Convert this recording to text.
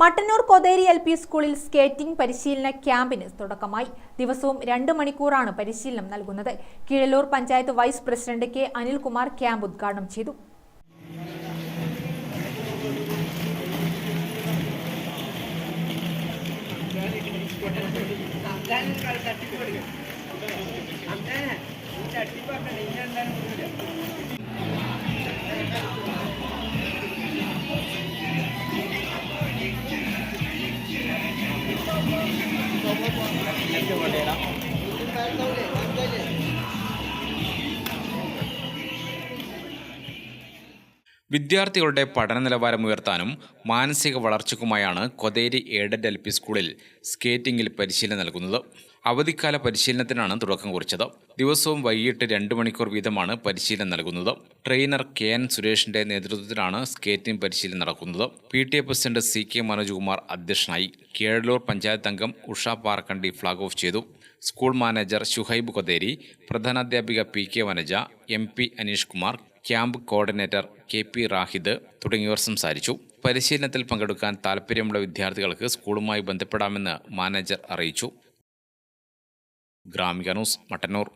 Mattannur Kotheri L P സ്കൂളിൽ skating പരിശീലന ക്യാമ്പിന് തുടക്കമായി. ദിവസവും രണ്ട് മണിക്കൂറാണ് പരിശീലനം നൽകുന്നത്. Keezhallur panchayat vice president K Anilkumar camp ഉദ്ഘാടനം ചെയ്തു. Kalau boleh, kalau boleh. വിദ്യാർത്ഥികളുടെ പഠന നിലവാരം ഉയർത്താനും മാനസിക വളർച്ചയ്ക്കുമായാണ് കൊതേരി എയ്ഡഡ് എൽ പി സ്കൂളിൽ സ്കേറ്റിംഗിൽ പരിശീലനം നൽകുന്നത്. അവധിക്കാല പരിശീലനത്തിനാണ് തുടക്കം കുറിച്ചത്. ദിവസവും വൈകിട്ട് രണ്ട് മണിക്കൂർ വീതമാണ് പരിശീലനം നൽകുന്നത്. ട്രെയിനർ കെ എൻ സുരേഷിന്റെ നേതൃത്വത്തിലാണ് സ്കേറ്റിംഗ് പരിശീലനം നടക്കുന്നത്. P T A president C K Manoj Kumar അധ്യക്ഷനായി കേഴലൂർ പഞ്ചായത്ത് അംഗം ഉഷ പാർക്കണ്ടി ഫ്ളാഗ് ഓഫ് ചെയ്തു. School manager Shuhaib Kotheri പ്രധാനാധ്യാപിക P K Vanaja M P Aneesh Kumar camp coordinator K P Rahid തുടങ്ങിയവർ സംസാരിച്ചു. പരിശീലനത്തിൽ പങ്കെടുക്കാൻ താൽപ്പര്യമുള്ള വിദ്യാർത്ഥികൾക്ക് സ്കൂളുമായി ബന്ധപ്പെടാമെന്ന് മാനേജർ അറിയിച്ചു. ഗ്രാമിക ന്യൂസ് മട്ടന്നൂർ.